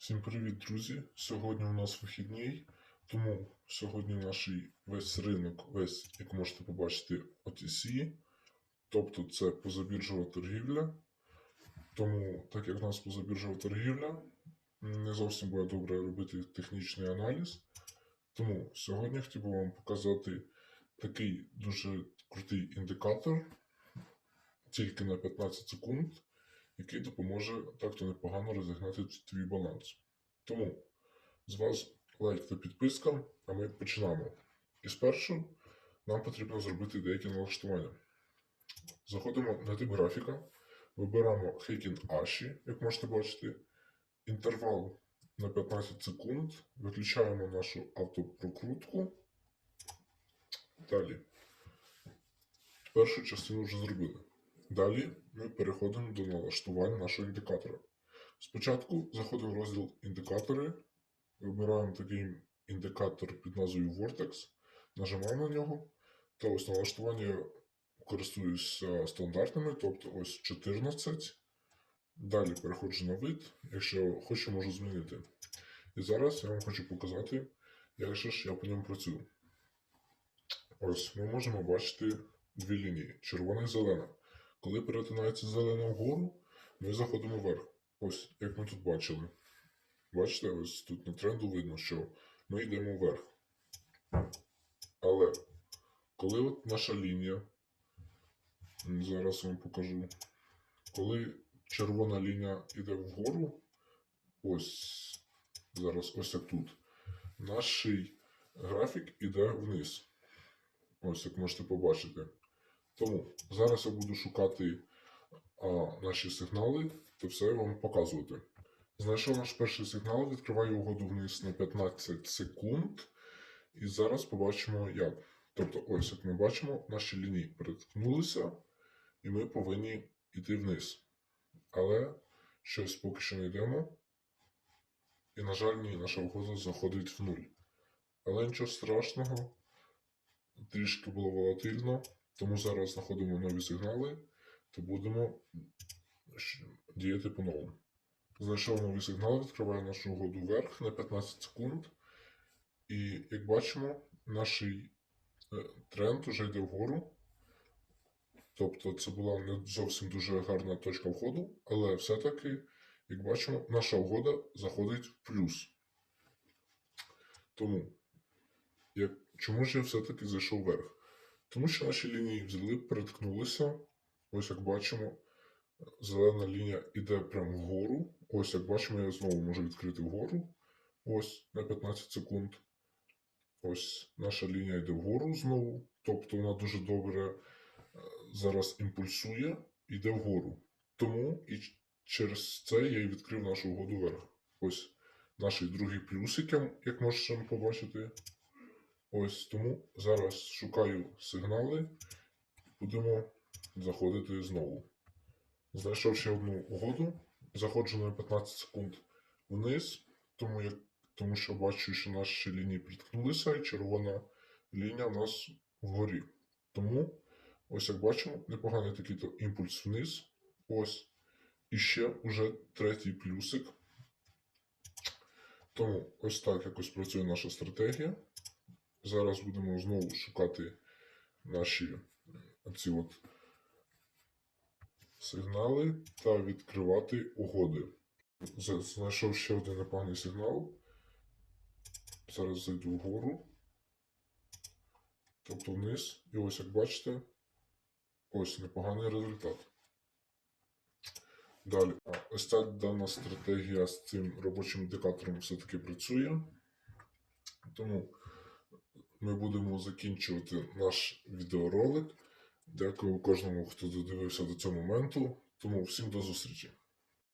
Всім привіт, друзі! Сьогодні у нас вихідний, тому сьогодні наш весь ринок, весь, як можете побачити, OTC, тобто це позабіржова торгівля. Тому, так як у нас позабіржова торгівля, не зовсім буде добре робити технічний аналіз. Тому сьогодні хотів би вам показати такий дуже крутий індикатор, тільки на 15 секунд який допоможе так-то непогано розігнати твій баланс. Тому з вас лайк та підписка, а ми починаємо. І спершу нам потрібно зробити деякі налаштування. Заходимо на тип графіка, вибираємо Heikin Ashi, як можете бачити, інтервал на 15 секунд, виключаємо нашу автопрокрутку. Далі. Першу частину вже зробили. Далі ми переходимо до налаштувань нашого індикатора. Спочатку заходимо в розділ індикатори, вибираємо такий індикатор під назвою Vortex, нажимаємо на нього, та ось налаштування користуюся стандартними, тобто ось 14. Далі переходжу на вид, якщо хочу, можу змінити. І зараз я вам хочу показати, як же ж я по ньому працюю. Ось ми можемо бачити дві лінії: червона і зелена. Коли перетинається зелена вгору, ми заходимо вверх. Ось, як ми тут бачили. Бачите, ось тут на тренду видно, що ми йдемо вверх. Але коли от наша лінія, зараз вам покажу, коли червона лінія йде вгору, ось зараз ось як тут, наш графік іде вниз. Ось як можете побачити. Тому зараз я буду шукати а, наші сигнали та все вам показувати. Знайшов наш перший сигнал, відкриваю угоду вниз на 15 секунд. І зараз побачимо як. Тобто, ось як ми бачимо, наші лінії переткнулися, і ми повинні йти вниз. Але щось поки що не йдемо. І, на жаль, ні, наша угода заходить в нуль. Але нічого страшного, трішки було волатильно. Тому зараз знаходимо нові сигнали та будемо діяти по-новому. Знайшов новий сигнал, відкриваю нашу угоду вверх на 15 секунд. І як бачимо, наш е, тренд вже йде вгору. Тобто це була не зовсім дуже гарна точка входу, але все-таки, як бачимо, наша угода заходить в плюс. Тому, як, чому ж я все-таки зайшов вверх? Тому що наші лінії взяли, переткнулися. Ось як бачимо, зелена лінія йде прямо вгору. Ось як бачимо, я знову можу відкрити вгору. Ось на 15 секунд. Ось наша лінія йде вгору знову. Тобто вона дуже добре е, зараз імпульсує, йде вгору. Тому і через це я і відкрив нашу угоду вверх. Ось наш другий плюсик, я- як можете побачити. Ось тому зараз шукаю сигнали, будемо заходити знову. Знайшов ще одну угоду, заходжу на 15 секунд вниз, тому, як, тому що бачу, що наші лінії приткнулися, і червона лінія у нас вгорі. Тому, ось як бачимо, непоганий такий то імпульс вниз. Ось. І ще уже третій плюсик. Тому ось так якось працює наша стратегія. Зараз будемо знову шукати наші ці от сигнали та відкривати угоди. Знайшов ще один непоганий сигнал. Зараз зайду вгору. Тобто вниз. І ось як бачите, ось непоганий результат. Далі. Ось ця дана стратегія з цим робочим індикатором все-таки працює. Тому ми будемо закінчувати наш відеоролик. Дякую кожному, хто додивився до цього моменту. Тому всім до зустрічі!